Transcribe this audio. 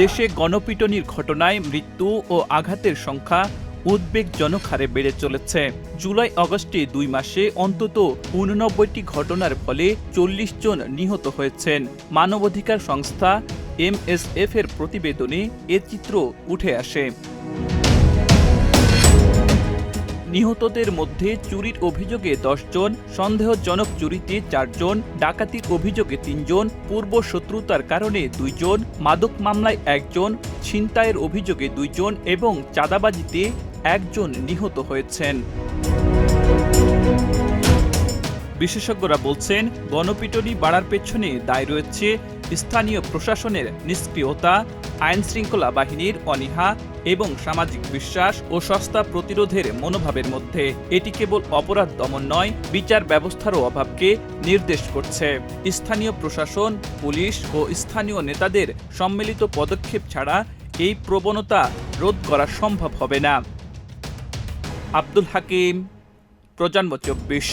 দেশে গণপিটনির ঘটনায় মৃত্যু ও আঘাতের সংখ্যা উদ্বেগজনক হারে বেড়ে চলেছে। জুলাই অগস্টে দুই মাসে অন্তত উননব্বইটি ঘটনার ফলে চল্লিশ জন নিহত হয়েছেন। মানবাধিকার সংস্থা এমএসএফ এর প্রতিবেদনে এ চিত্র উঠে আসে। নিহতদের মধ্যে চুরির অভিযোগে জন সন্দেহজনক চুরিতে চারজন, ডাকাতির অভিযোগে তিনজন, পূর্ব শত্রুতার কারণে দুইজন, মাদক মামলায় একজন, ছিনতাইয়ের অভিযোগে দুইজন এবং চাঁদাবাজিতে একজন নিহত হয়েছেন। বিশেষজ্ঞরা বলছেন, গণপিটনি বাড়ার পেছনে দায় রয়েছে স্থানীয় প্রশাসনের নিষ্ক্রিয়তা আইন শৃঙ্খলা বাহিনীর অনীহা এবং সামাজিক বিশ্বাস ও সস্তা প্রতিরোধের মনোভাবের মধ্যে এটি কেবল অপরাধ দমন নয়, বিচার ব্যবস্থারও অভাবকে নির্দেশ করছে। স্থানীয় প্রশাসন, পুলিশ ও স্থানীয় নেতাদের সম্মিলিত পদক্ষেপ ছাড়া এই প্রবণতা রোধ করা সম্ভব হবে না। আব্দুল হাকিম, প্রজন্ম চব্বিশ।